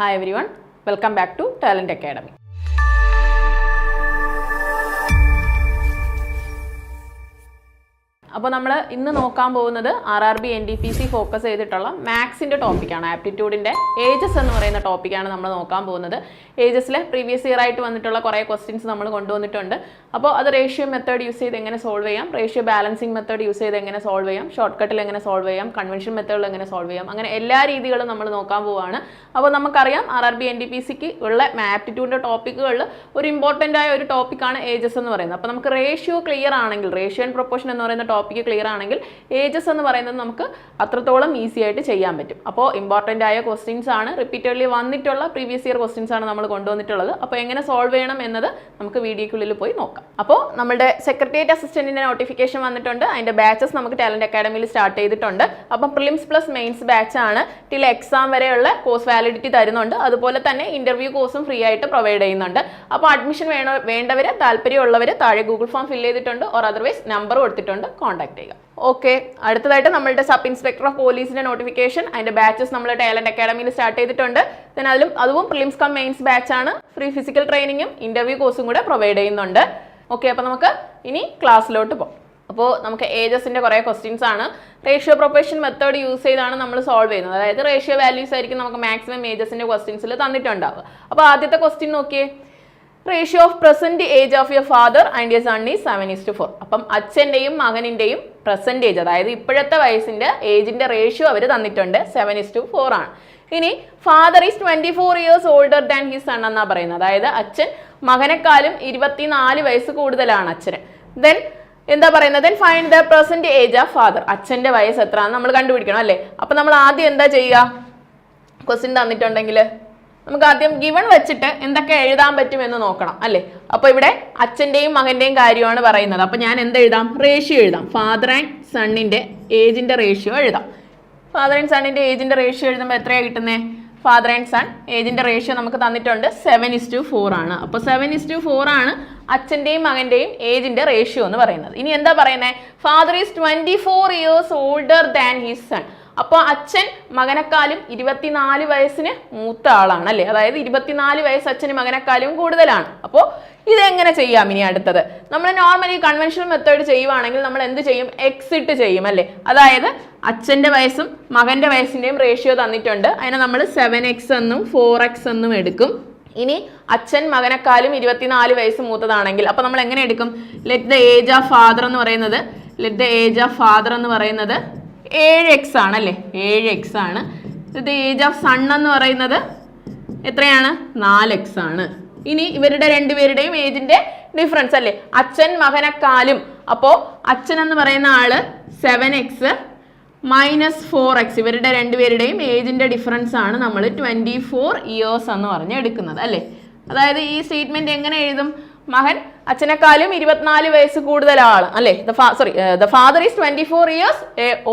Hi everyone, welcome back to Talent Academy. അപ്പോൾ നമ്മൾ ഇന്ന് നോക്കാൻ പോകുന്നത് R R B N D P C focus ചെയ്തിട്ടുള്ള മാത്സിൻ്റെ ടോപ്പിക്കാണ് ആപ്റ്റിറ്റ്യൂഡിൻ്റെ ഏജസ് എന്ന് പറയുന്ന ടോപ്പിക്കാണ് നമ്മൾ നോക്കാൻ പോകുന്നത് ഏജസിലെ പ്രീവിയസ് ഇയർ ആയിട്ട് വന്നിട്ടുള്ള കുറേ ക്വസ്റ്റ്യൻസ് നമ്മൾ കൊണ്ടുവന്നിട്ടുണ്ട് അപ്പോൾ അത് റേഷ്യോ മെത്തേഡ് യൂസ് ചെയ്ത് എങ്ങനെ സോൾവ് ചെയ്യാം റേഷ്യോ ബാലൻസിങ് മെത്തേഡ് യൂസ് ചെയ്ത് എങ്ങനെ സോൾവ് ചെയ്യാം ഷോർട്ട് കട്ടിൽ എങ്ങനെ സോൾവ് ചെയ്യാം കൺവെൻഷൻ മെത്തേഡിൽ എങ്ങനെ സോൾവ് ചെയ്യാം അങ്ങനെ എല്ലാ രീതികളും നമ്മൾ നോക്കാൻ പോവുകയാണ് അപ്പോൾ നമുക്കറിയാം R R B N D P സിക്ക് ഉള്ള ആപ്റ്റിറ്റ്യൂഡിൻ്റെ ടോപ്പിക്കുകളിൽ ഒരു ഇമ്പോർട്ടൻ്റ് ആയ ഒരു ടോപ്പിക്കാണ് ഏജസ് എന്ന് പറയുന്നത് അപ്പോൾ നമുക്ക് റേഷ്യോ ക്ലിയർ ആണെങ്കിൽ റേഷ്യോ ആൻഡ് പ്രൊപ്പോഷൻ എന്ന് പറയുന്ന ടോപ്പിക് ടോപ്പിക്ക് ക്ലിയർ ആണെങ്കിൽ ഏജസ് എന്ന് പറയുന്നത് നമുക്ക് അത്രത്തോളം ഈസി ആയിട്ട് ചെയ്യാൻ പറ്റും അപ്പോൾ ഇമ്പോർട്ടൻ്റ് ആയ ക്വസ്റ്റ്യൻസ് ആണ് റിപ്പീറ്റഡ്ലി വന്നിട്ടുള്ള പ്രീവിയസ് ഇയർ ക്വസ്റ്റ്യൻസ് ആണ് നമ്മൾ കൊണ്ടുവന്നിട്ടുള്ളത് അപ്പോൾ എങ്ങനെ സോൾവ് ചെയ്യണം എന്നത് നമുക്ക് വീഡിയോക്കുള്ളിൽ പോയി നോക്കാം അപ്പോൾ നമ്മുടെ സെക്രട്ടേറിയറ്റ് അസിസ്റ്റൻറ്റിൻ്റെ നോട്ടിഫിക്കേഷൻ വന്നിട്ടുണ്ട് അതിൻ്റെ ബാച്ചസ് നമുക്ക് ടാലൻറ്റ് അക്കാഡമിയിൽ സ്റ്റാർട്ട് ചെയ്തിട്ടുണ്ട് അപ്പം പ്രിലിംസ് പ്ലസ് മെയിൻസ് ബാച്ച് ആണ് ടിൽ എക്സാം വരെയുള്ള കോഴ്സ് വാലിഡിറ്റി തരുന്നുണ്ട് അതുപോലെ തന്നെ ഇൻ്റർവ്യൂ കോഴ്സും ഫ്രീ ആയിട്ട് പ്രൊവൈഡ് ചെയ്യുന്നുണ്ട് അപ്പോൾ അഡ്മിഷൻ വേണോ വേണ്ടവർ താല്പര്യമുള്ളവർ താഴെ ഗൂഗിൾ ഫോം ഫില്ല് ചെയ്തിട്ടുണ്ട് ഓർ അതർവൈസ് നമ്പർ കൊടുത്തിട്ടുണ്ട് കോൺടാക്ട് ചെയ്യുക ഓക്കെ അടുത്തതായിട്ട് നമ്മളുടെ സബ് ഇൻസ്പെക്ടർ ഓഫ് പോലീസിന്റെ നോട്ടിഫിക്കേഷൻ അതിന്റെ ബാച്ചസ് നമ്മൾ ടാലന്റ് അക്കാഡമിയിൽ സ്റ്റാർട്ട് ചെയ്തിട്ടുണ്ട് പിന്നെ അതിലും അതും പ്രിലിംസ് കം മെയിൻസ് ബാച്ചാണ് ഫ്രീ ഫിസിക്കൽ ട്രെയിനിങ്ങും ഇന്റർവ്യൂ കോഴ്സും കൂടെ പ്രൊവൈഡ് ചെയ്യുന്നുണ്ട് ഓക്കെ അപ്പോൾ നമുക്ക് ഇനി ക്ലാസ്സിലോട്ട് പോകാം അപ്പോൾ നമുക്ക് ഏജസിൻ്റെ കുറേ ക്വസ്റ്റ്യൻസ് ആണ് റേഷ്യോ പ്രൊപ്പറേഷൻ മെത്തേഡ് യൂസ് ചെയ്താണ് നമ്മൾ സോൾവ് ചെയ്യുന്നത് അതായത് റേഷ്യോ വാല്യൂസ് ആയിരിക്കും നമുക്ക് മാക്സിമം ഏജസിൻ്റെ ക്വസ്റ്റ്യൻസിൽ തന്നിട്ടുണ്ടാവുക അപ്പോൾ ആദ്യത്തെ ക്വസ്റ്റ്യൻ നോക്കിയേ ratio of present age of your father and your son is seven is to four അപ്പം അച്ഛൻ്റെയും മകനിൻ്റെയും പ്രസന്റ് ഏജ് അതായത് ഇപ്പോഴത്തെ വയസ്സിൻ്റെ ഏജിൻ്റെ റേഷ്യോ അവർ തന്നിട്ടുണ്ട് സെവൻ ഇസ്റ്റു ഫോർ ആണ് ഇനി father is twenty four years older than his son എന്നാണ് പറയുന്നത് അതായത് അച്ഛൻ മകനെക്കാളും ഇരുപത്തിനാല് വയസ്സ് കൂടുതലാണ് അച്ഛന് ദെൻ എന്താ പറയുന്നത് then find the present age of father അച്ഛൻ്റെ വയസ്സ് എത്രയാണെന്ന് നമ്മൾ കണ്ടുപിടിക്കണം അല്ലേ അപ്പം നമ്മൾ ആദ്യം എന്താ ചെയ്യുക ക്വസ്റ്റ്യൻ തന്നിട്ടുണ്ടെങ്കിൽ നമുക്ക് ആദ്യം ഗിവൺ വെച്ചിട്ട് എന്തൊക്കെ എഴുതാൻ പറ്റും എന്ന് നോക്കണം അല്ലേ അപ്പോൾ ഇവിടെ അച്ഛൻ്റെയും മകൻ്റെയും കാര്യമാണ് പറയുന്നത് അപ്പോൾ ഞാൻ എന്ത് എഴുതാം റേഷ്യോ എഴുതാം ഫാദർ ആൻഡ് സണ്ണിന്റെ ഏജിന്റെ റേഷ്യോ എഴുതാം ഫാദർ ആൻഡ് സണ്ണിന്റെ ഏജിന്റെ റേഷ്യോ എഴുതുമ്പോൾ എത്രയാണ് കിട്ടുന്നത് ഫാദർ ആൻഡ് സൺ ഏജിന്റെ റേഷ്യോ നമുക്ക് തന്നിട്ടുണ്ട് സെവൻ ഇസ് ടു ഫോർ ആണ് അപ്പോൾ സെവൻ ഇസ് ടു ഫോർ ആണ് അച്ഛൻ്റെയും മകൻ്റെയും ഏജിന്റെ റേഷ്യോ എന്ന് പറയുന്നത് ഇനി എന്താ പറയുന്നത് father is twenty four years older than his son അപ്പോൾ അച്ഛൻ മകനെക്കാളും ഇരുപത്തിനാല് വയസ്സിന് മൂത്ത ആളാണ് അല്ലേ അതായത് ഇരുപത്തിനാല് വയസ്സ് അച്ഛന് മകനെക്കാളും കൂടുതലാണ് അപ്പോൾ ഇതെങ്ങനെ ചെയ്യാം ഇനി അടുത്തത് നമ്മൾ നോർമലി കൺവെൻഷണൽ മെത്തേഡ് ചെയ്യുവാണെങ്കിൽ നമ്മൾ എന്ത് ചെയ്യും എക്സിറ്റ് ചെയ്യും അല്ലേ അതായത് അച്ഛൻ്റെ വയസ്സും മകൻ്റെ വയസ്സിൻ്റെയും റേഷ്യോ തന്നിട്ടുണ്ട് അതിനെ നമ്മൾ സെവൻ എക്സ് എന്നും ഫോർ എക്സ് എന്നും എടുക്കും ഇനി അച്ഛൻ മകനെക്കാളും ഇരുപത്തിനാല് വയസ്സ് മൂത്തതാണെങ്കിൽ അപ്പോൾ നമ്മൾ എങ്ങനെ എടുക്കും let the age of father എന്ന് പറയുന്നത് let the age of father എന്ന് പറയുന്നത് ഏഴ് എക്സ് ആണ് അല്ലേ ഏഴ് എക്സ് ആണ് ഇത് ഏജ് ഓഫ് സൺ എന്ന് പറയുന്നത് എത്രയാണ് നാല് എക്സ് ആണ് ഇനി ഇവരുടെ രണ്ടുപേരുടെയും ഏജിന്റെ ഡിഫറൻസ് അല്ലേ അച്ഛൻ മകനെക്കാലും അപ്പോ അച്ഛൻ എന്ന് പറയുന്ന ആള് seven x minus four x ഇവരുടെ രണ്ടുപേരുടെയും ഏജിന്റെ ഡിഫറൻസ് ആണ് നമ്മൾ ട്വന്റി ഫോർ ഇയേഴ്സ് എന്ന് പറഞ്ഞ് എടുക്കുന്നത് അല്ലേ അതായത് ഈ സ്റ്റേറ്റ്മെന്റ് എങ്ങനെ എഴുതും മകൻ അച്ഛനെക്കാളും ഇരുപത്തിനാല് വയസ്സ് കൂടുതലാണ് അല്ലേ the sorry the father is twenty four years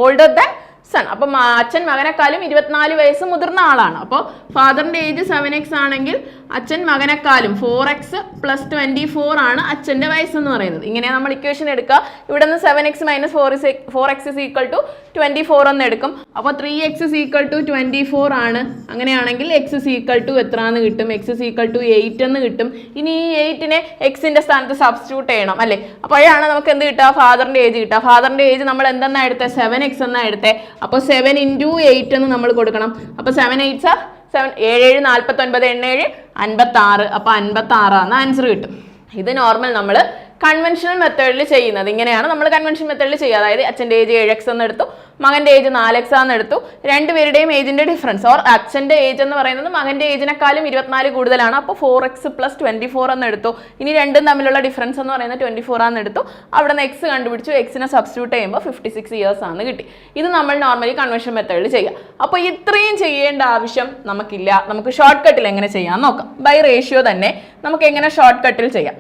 older than son അപ്പൊ അച്ഛൻ മകനെക്കാളും ഇരുപത്തിനാല് വയസ്സ് മുതിർന്ന ആളാണ് അപ്പോൾ ഫാദറിന്റെ ഏജ് സെവൻ എക്സ് ആണെങ്കിൽ അച്ഛൻ മകനെക്കാളും four x plus twenty four ആണ് അച്ഛന്റെ വയസ്സ് എന്ന് പറയുന്നത് ഇങ്ങനെ നമ്മൾ ഇക്വേഷൻ എടുക്കുക ഇവിടെ നിന്ന് seven x minus four four x is equal to twenty four എന്ന് എടുക്കും അപ്പോൾ three x is equal to twenty four ആണ് അങ്ങനെയാണെങ്കിൽ എക്സ് ഇസ് ഈക്വൽ ടു എത്ര എന്ന് കിട്ടും x is equal to eight എന്ന് കിട്ടും ഇനി ഈ എയ്റ്റിനെ എക്സിന്റെ സ്ഥാനത്ത് സബ്സ്റ്റിറ്റ്യൂട്ട് ചെയ്യണം അല്ലേ അപ്പോഴാണ് നമുക്ക് എന്ത് കിട്ടുക ഫാദറിന്റെ ഏജ് കിട്ടുക ഫാദറിന്റെ ഏജ് നമ്മൾ എന്തെന്നാ എടുത്തേ സെവൻ എക്സ് എന്നാ എടുത്തേ അപ്പോൾ സെവൻ ഇൻറ്റു എയ്റ്റ് എന്ന് നമ്മൾ കൊടുക്കണം അപ്പോൾ സെവൻ എയ്റ്റ്സ് സാർ സെവൻ ഏഴ് ഏഴ് നാൽപ്പത്തൊൻപത് എണ്ണേഴ് അൻപത്താറ് അപ്പോൾ അൻപത്താറാന്ന് ആൻസർ കിട്ടും ഇത് നോർമൽ നമ്മൾ കൺവെൻഷണൽ മെത്തേഡിൽ ചെയ്യുന്നത് ഇങ്ങനെയാണ് നമ്മൾ കൺവെൻഷൻ മെത്തേഡിൽ ചെയ്യുക അതായത് അച്ഛൻ്റെ ഏജ് ഏഴ് എക്സ് എന്നെടുത്തു മകൻ്റെ ഏജ് നാല് എക്സ് എന്ന് എടുത്തു രണ്ടുപേരുടെയും ഏജിൻ്റെ ഡിഫറൻസ് ഓർ അച്ഛൻ്റെ ഏജ് എന്ന് പറയുന്നത് മകൻ്റെ ഏജിനെക്കാളും ഇരുപത്തിനാല് കൂടുതലാണ് അപ്പോൾ four x plus twenty four എന്നെടുത്തു ഇനി രണ്ടും തമ്മിലുള്ള ഡിഫറൻസ് എന്ന് പറയുന്നത് ട്വൻറ്റി ഫോർ ആണെന്ന് എടുത്തു അവിടെ നിന്ന് എക്സ് കണ്ടുപിടിച്ചു എക്സിനെ സബ്സ്റ്റിറ്റ്യൂട്ട് ചെയ്യുമ്പോൾ ഫിഫ്റ്റി സിക്സ് ഇയേഴ്സ് ആണ് കിട്ടി ഇത് നമ്മൾ നോർമലി കൺവെൻഷൻ മെത്തേഡിൽ ചെയ്യാം അപ്പോൾ ഇത്രയും ചെയ്യേണ്ട ആവശ്യം നമുക്കില്ല നമുക്ക് ഷോർട്ട് കട്ടിൽ എങ്ങനെ ചെയ്യാം നോക്കാം ബൈ റേഷ്യോ തന്നെ നമുക്ക് എങ്ങനെ ഷോർട്ട് കട്ടിൽ ചെയ്യാം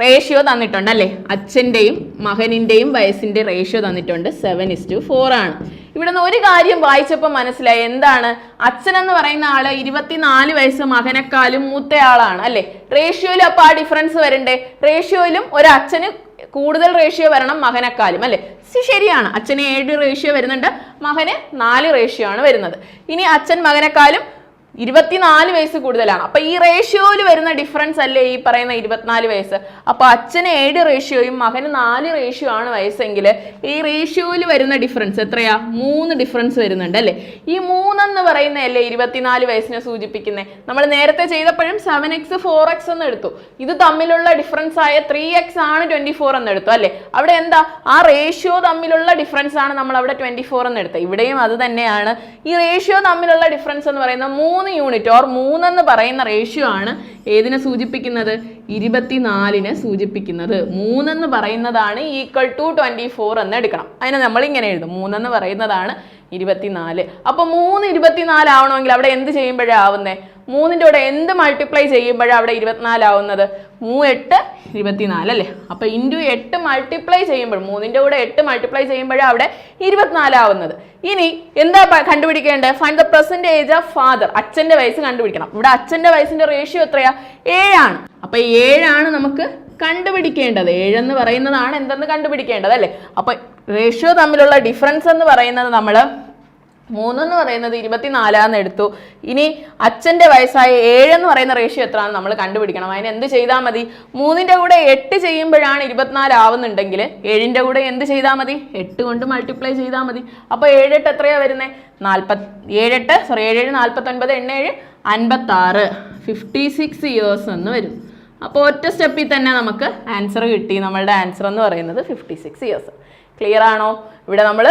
റേഷ്യോ തന്നിട്ടുണ്ട് അല്ലേ അച്ഛൻ്റെയും മകനിൻ്റെയും വയസ്സിൻ്റെ റേഷ്യോ തന്നിട്ടുണ്ട് സെവൻ ഇസ്റ്റു ഫോർ ആണ് ഇവിടുന്ന് ഒരു കാര്യം വായിച്ചപ്പോൾ മനസ്സിലായി എന്താണ് അച്ഛൻ എന്ന് പറയുന്ന ആള് ഇരുപത്തിനാല് വയസ്സ് മകനെക്കാളും മൂത്തയാളാണ് അല്ലേ റേഷ്യോയിലും അപ്പോൾ ആ ഡിഫറൻസ് വരണ്ടേ റേഷ്യോയിലും ഒരു കൂടുതൽ റേഷ്യോ വരണം മകനെക്കാളും അല്ലേ ശരിയാണ് അച്ഛന് ഏഴ് റേഷ്യോ വരുന്നുണ്ട് മകന് നാല് റേഷ്യോ ആണ് വരുന്നത് ഇനി അച്ഛൻ മകനെക്കാളും ഇരുപത്തിനാല് വയസ്സ് കൂടുതലാണ് അപ്പൊ ഈ റേഷ്യോയിൽ വരുന്ന ഡിഫറൻസ് അല്ലേ ഈ പറയുന്ന ഇരുപത്തിനാല് വയസ്സ് അപ്പൊ അച്ഛന് ഏഴ് റേഷ്യോയും മകന് നാല് റേഷ്യോ ആണ് വയസ്സെങ്കിൽ ഈ റേഷ്യോയിൽ വരുന്ന ഡിഫറൻസ് എത്രയാ മൂന്ന് ഡിഫറൻസ് വരുന്നുണ്ട് അല്ലേ ഈ മൂന്നെന്ന് പറയുന്ന അല്ലേ ഇരുപത്തിനാല് വയസ്സിനെ സൂചിപ്പിക്കുന്നത് നമ്മൾ നേരത്തെ ചെയ്തപ്പോഴും സെവൻ എക്സ് ഫോർ എക്സ് എന്ന് എടുത്തു ഇത് തമ്മിലുള്ള ഡിഫറൻസ് ആയ ത്രീ എക്സ് ആണ് ട്വന്റി ഫോർ എന്ന് എടുത്തു അല്ലേ അവിടെ എന്താ ആ റേഷ്യോ തമ്മിലുള്ള ഡിഫറൻസ് ആണ് നമ്മൾ അവിടെ ട്വന്റി ഫോർ എന്ന് എടുത്തത് ഇവിടെയും അത് തന്നെയാണ് ഈ റേഷ്യോ തമ്മിലുള്ള ഡിഫറൻസ് എന്ന് പറയുന്നത് മൂന്ന് മൂന്ന് യൂണിറ്റ് ഓർ മൂന്നെന്ന് പറയുന്ന റേഷ്യോ ആണ് ഏതിനെ സൂചിപ്പിക്കുന്നത് ഇരുപത്തിനാലിനെ സൂചിപ്പിക്കുന്നത് മൂന്നെന്ന് പറയുന്നതാണ് ഈക്വൽ ടു ട്വൻറ്റി ഫോർ എന്ന് എടുക്കണം അതിനെ നമ്മൾ ഇങ്ങനെ എഴുതും മൂന്നെന്ന് പറയുന്നതാണ് ഇരുപത്തിനാല് അപ്പോൾ മൂന്ന് ഇരുപത്തിനാല് ആവണമെങ്കിൽ അവിടെ എന്ത് ചെയ്യുമ്പോഴേ ആവുന്നേ മൂന്നിൻ്റെ കൂടെ എന്ത് മൾട്ടിപ്ലൈ ചെയ്യുമ്പോഴാണ് അവിടെ ഇരുപത്തിനാലാവുന്നത് മൂ എട്ട് ഇരുപത്തിനാല് അല്ലേ അപ്പോൾ ഇൻറ്റു എട്ട് മൾട്ടിപ്ലൈ ചെയ്യുമ്പോൾ മൂന്നിൻ്റെ കൂടെ എട്ട് മൾട്ടിപ്ലൈ ചെയ്യുമ്പോഴാണ് അവിടെ ഇരുപത്തിനാലാവുന്നത് ഇനി എന്താ കണ്ടുപിടിക്കേണ്ടത് find the present age of father അച്ഛൻ്റെ വയസ്സ് കണ്ടുപിടിക്കണം ഇവിടെ അച്ഛൻ്റെ വയസ്സിൻ്റെ റേഷ്യോ എത്രയാ ഏഴാണ് അപ്പോൾ ഏഴാണ് നമുക്ക് കണ്ടുപിടിക്കേണ്ടത് ഏഴെന്ന് പറയുന്നതാണ് എന്തെന്ന് കണ്ടുപിടിക്കേണ്ടത് അല്ലേ അപ്പോൾ റേഷ്യോ തമ്മിലുള്ള ഡിഫറൻസ് എന്ന് പറയുന്നത് നമ്മൾ മൂന്നെന്ന് പറയുന്നത് ഇരുപത്തിനാലാന്ന് എടുത്തു ഇനി അച്ഛൻ്റെ വയസ്സായ ഏഴെന്ന് പറയുന്ന റേഷ്യോ എത്രയാണ് നമ്മൾ കണ്ടുപിടിക്കണം അതിന് എന്ത് ചെയ്താൽ മതി മൂന്നിൻ്റെ കൂടെ എട്ട് ചെയ്യുമ്പോഴാണ് ഇരുപത്തിനാല് ആവുന്നുണ്ടെങ്കിൽ ഏഴിൻ്റെ കൂടെ എന്ത് ചെയ്താൽ മതി എട്ട് കൊണ്ട് മൾട്ടിപ്ലൈ ചെയ്താൽ മതി അപ്പോൾ ഏഴെട്ട് എത്രയാണ് വരുന്നത് നാൽപ്പത് ഏഴെട്ട് സോറി ഏഴേഴ് നാൽപ്പത്തൊൻപത് എണ്ണേഴ് അൻപത്താറ് ഫിഫ്റ്റി സിക്സ് ഇയേഴ്സ് എന്ന് വരും അപ്പോൾ ഒറ്റ സ്റ്റെപ്പിൽ തന്നെ നമുക്ക് ആൻസർ കിട്ടി നമ്മളുടെ ആൻസർ എന്ന് പറയുന്നത് ഫിഫ്റ്റി സിക്സ് ഇയേഴ്സ് ക്ലിയർ ആണോ ഇവിടെ നമ്മൾ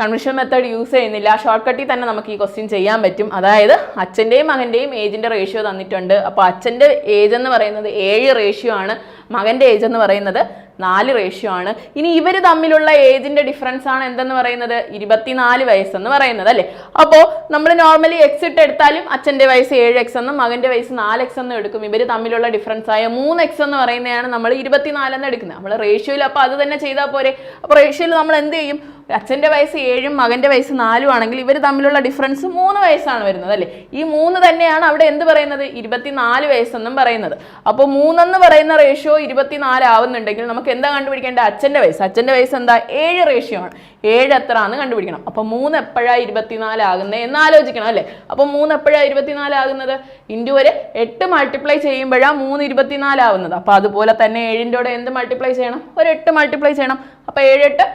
കൺവെൻഷൻ മെത്തേഡ് യൂസ് ചെയ്യുന്നില്ല ഷോർട്ട് കട്ടിൽ തന്നെ നമുക്ക് ഈ ക്വസ്റ്റ്യൻ ചെയ്യാൻ പറ്റും അതായത് അച്ഛൻ്റെയും മകൻ്റെയും ഏജിൻ്റെ റേഷ്യോ തന്നിട്ടുണ്ട് അപ്പോൾ അച്ഛൻ്റെ ഏജ് എന്ന് പറയുന്നത് ഏഴ് റേഷ്യോ ആണ് മകൻ്റെ ഏജ് എന്ന് പറയുന്നത് നാല് റേഷ്യോ ആണ് ഇനി ഇവർ തമ്മിലുള്ള ഏജിന്റെ ഡിഫറൻസ് ആണ് എന്തെന്ന് പറയുന്നത് ഇരുപത്തിനാല് വയസ്സെന്ന് പറയുന്നത് അല്ലേ അപ്പോൾ നമ്മൾ നോർമലി എക്സ് ഇട്ട് എടുത്താലും അച്ഛൻ്റെ വയസ്സ് ഏഴ് എക്സ് എന്നും മകൻ്റെ വയസ്സ് നാല് എക്സ് എന്നും എടുക്കും ഇവർ തമ്മിലുള്ള ഡിഫറൻസ് ആയ മൂന്ന് എക്സ് എന്ന് പറയുന്നതാണ് നമ്മൾ ഇരുപത്തിനാല് എന്ന് എടുക്കുന്നത് നമ്മൾ റേഷ്യോയിൽ അപ്പോൾ അത് തന്നെ ചെയ്താൽ പോരെ അപ്പോൾ റേഷ്യോയിൽ നമ്മൾ എന്ത് ചെയ്യും അച്ഛൻ്റെ വയസ്സ് ഏഴും മകൻ്റെ വയസ്സ് നാലും ആണെങ്കിൽ ഇവർ തമ്മിലുള്ള ഡിഫറൻസ് മൂന്ന് വയസ്സാണ് വരുന്നത് അല്ലേ ഈ മൂന്ന് തന്നെയാണ് അവിടെ എന്ത് പറയുന്നത് ഇരുപത്തിനാല് വയസ്സെന്നും പറയുന്നത് അപ്പോൾ മൂന്നെന്ന് പറയുന്ന റേഷ്യോ ഇരുപത്തിനാല് ആവുന്നുണ്ടെങ്കിൽ നമുക്ക് നമുക്ക് എന്താ കണ്ടുപിടിക്കേണ്ടത് അച്ഛൻ്റെ വയസ്സ് അച്ഛൻ്റെ വയസ്സ് എന്താ ഏഴ് റേഷ്യോ ആണ് ഏഴ് എത്ര ആണെന്ന് കണ്ടുപിടിക്കണം അപ്പോൾ മൂന്ന് എപ്പോഴാണ് ഇരുപത്തിനാലാകുന്നത് എന്ന് ആലോചിക്കണം അല്ലേ അപ്പോൾ മൂന്ന് എപ്പോഴാണ് ഇരുപത്തിനാലാകുന്നത് ഇൻറ്റു ഒരു എട്ട് മൾട്ടിപ്ലൈ ചെയ്യുമ്പോഴാണ് മൂന്ന് ഇരുപത്തിനാലാവുന്നത് അപ്പോൾ അതുപോലെ തന്നെ ഏഴിൻ്റെ കൂടെ എന്ത് മൾട്ടിപ്ലൈ ചെയ്യണം ഒരു എട്ട് മൾട്ടിപ്ലൈ ചെയ്യണം അപ്പോൾ ഏഴ് എട്ട്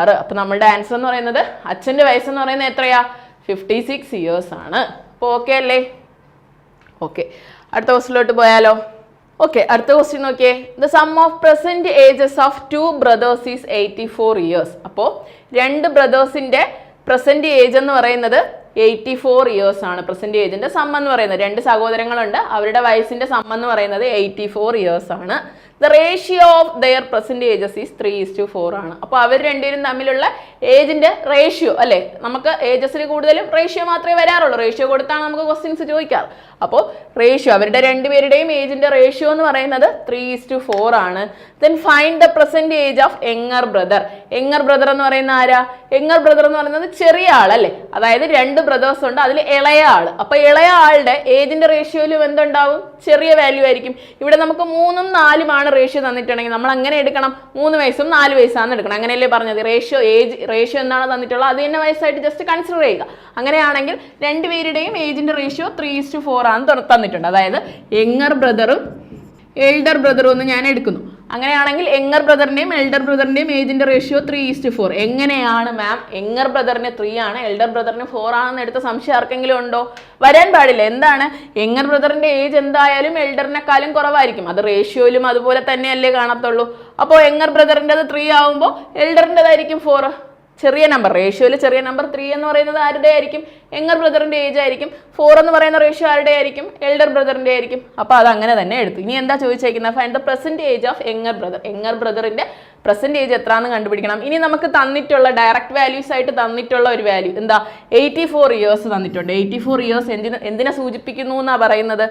ആറ് അപ്പോൾ നമ്മളുടെ ആൻസർ എന്ന് പറയുന്നത് അച്ഛൻ്റെ വയസ്സെന്ന് പറയുന്നത് എത്രയാ ഫിഫ്റ്റി സിക്സ് ഇയേഴ്സ് ആണ് അപ്പോൾ ഓക്കെ അല്ലേ ഓക്കെ അടുത്ത ക്വസ്റ്റിലോട്ട് പോയാലോ ഓക്കെ അടുത്ത ക്വസ്റ്റ്യൻ നോക്കിയേ the sum of present ages of two brothers is eighty four years അപ്പോൾ രണ്ട് ബ്രദേഴ്സിന്റെ പ്രസന്റ് ഏജ് എന്ന് പറയുന്നത് എയ്റ്റി ഫോർ ഇയേഴ്സ് ആണ് പ്രസന്റ് ഏജിന്റെ സമ്മെന്ന് എന്ന് പറയുന്നത് രണ്ട് സഹോദരങ്ങളുണ്ട് അവരുടെ വയസ്സിന്റെ സമ്മെന്ന് എന്ന് പറയുന്നത് എയ്റ്റി ഫോർ ഇയേഴ്സ് ആണ് the ratio of their present ages is three is to four ആണ് അപ്പോൾ അവർ രണ്ടുപേരും തമ്മിലുള്ള ഏജിൻ്റെ റേഷ്യോ അല്ലേ നമുക്ക് ഏജസിൽ കൂടുതലും റേഷ്യോ മാത്രമേ വരാറുള്ളൂ റേഷ്യോ കൊടുത്താണ് നമുക്ക് ക്വസ്റ്റ്യൻസ് ചോദിക്കാറ് അപ്പോൾ റേഷ്യോ അവരുടെ രണ്ടുപേരുടെയും ഏജിൻ്റെ റേഷ്യോ എന്ന് പറയുന്നത് ത്രീ ഈസ് ടു ഫോർ ആണ് then find the present age of younger brother younger brother എന്ന് പറയുന്ന ആരാ എങ്ങർ ബ്രദർ എന്ന് പറയുന്നത് ചെറിയ ആളല്ലേ അതായത് രണ്ട് ബ്രദേഴ്സ് ഉണ്ട് അതിൽ ഇളയ ആൾ അപ്പോൾ ഇളയ ആളുടെ ഏജിന്റെ റേഷ്യോയിലും എന്തുണ്ടാവും ചെറിയ വാല്യൂ ആയിരിക്കും ഇവിടെ നമുക്ക് മൂന്നും നാലുമാണ് റേഷ്യോ തന്നിട്ടുണ്ടെങ്കിൽ നമ്മൾ അങ്ങനെ എടുക്കണം മൂന്ന് വയസ്സും നാല് വയസ്സാണ് എടുക്കണം അങ്ങനെയല്ലേ പറഞ്ഞത് റേഷ്യോ ഏജ് റേഷ്യോ എന്താണ് തന്നിട്ടുള്ളത് അത് തന്നെ വയസ്സായിട്ട് ജസ്റ്റ് കൺസിഡർ ചെയ്യുക അങ്ങനെയാണെങ്കിൽ രണ്ടുപേരുടെയും ഏജിന്റെ ratio three is to four ആണ് തന്നിട്ടുണ്ട് അതായത് യങ്ങർ ബ്രദറും എൽഡർ ബ്രദറും ഒന്ന് ഞാൻ എടുക്കുന്നു അങ്ങനെയാണെങ്കിൽ എങ്ങർ ബ്രദറിൻ്റെയും എൽഡർ ബ്രദറിൻ്റെയും ഏജിൻ്റെ ratio three is to four എങ്ങനെയാണ് മാം എങ്ങർ ബ്രദറിന് ത്രീ ആണ് എൽഡർ ബ്രദറിന് ഫോർ ആണെന്ന് എടുത്ത സംശയം ആർക്കെങ്കിലും ഉണ്ടോ വരാൻ പാടില്ല എന്താണ് എങ്ങർ ബ്രദറിൻ്റെ ഏജ് എന്തായാലും എൽഡറിനെക്കാളും കുറവായിരിക്കും അത് റേഷ്യോയിലും അതുപോലെ തന്നെയല്ലേ കാണത്തുള്ളൂ അപ്പോൾ എങ്ങർ ബ്രദറിൻ്റെത് ത്രീ ആവുമ്പോൾ എൽഡറിൻ്റെതായിരിക്കും ഫോർ ചെറിയ നമ്പർ റേഷ്യോയിൽ ചെറിയ നമ്പർ ത്രീ എന്ന് പറയുന്നത് ആരുടെ ആയിരിക്കും യങ്ങർ ബ്രദറിൻ്റെ ഏജ് ആയിരിക്കും ഫോർ എന്ന് പറയുന്ന റേഷ്യോ ആരുടെ ആയിരിക്കും എൽഡർ ബ്രദറിൻ്റെ ആയിരിക്കും അപ്പോൾ അത് അങ്ങനെ തന്നെ എടുത്തു ഇനി എന്താ ചോദിച്ചേക്കുന്നത് find the present age of younger brother younger ബ്രദറിൻ്റെ പ്രസൻറ്റ് ഏജ് എത്രയാണെന്ന് കണ്ടുപിടിക്കണം ഇനി നമുക്ക് തന്നിട്ടുള്ള ഡയറക്റ്റ് വാല്യൂസ് ആയിട്ട് തന്നിട്ടുള്ള ഒരു വാല്യൂ എന്താ എയ്റ്റി ഫോർ ഇയേഴ്സ് തന്നിട്ടുണ്ട് എയ്റ്റി ഫോർ ഇയേഴ്സ് എന്തിനെ എന്തിനെ സൂചിപ്പിക്കുന്നു എന്നാണ് പറയുന്നത്